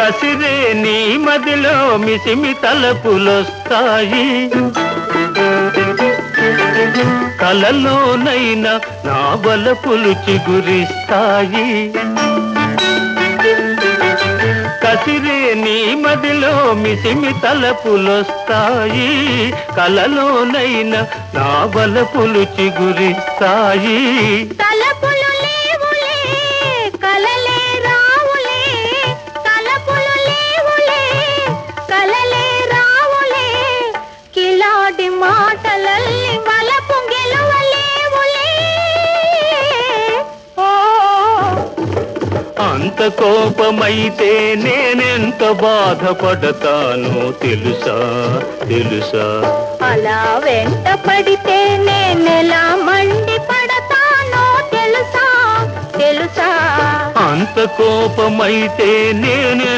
కసిరే నీ మదిలో మిసిమి తలపులొస్తాయి. కలలోనైనా నా బలపులు చిగురిస్తాయి. కసిరే నీ మదిలో మిసిమి తలపులొస్తాయి. కలలోనైనా నా బలపులు చిగురిస్తాయి. తలపులు అంత కోపమైతే నేనెంత బాధపడతానో తెలుసా? తెలుసా? అలా వెంట పడితే నేనెలా మండి పడతానో తెలుసా? తెలుసా? అంత కోపమైతే నేనెంత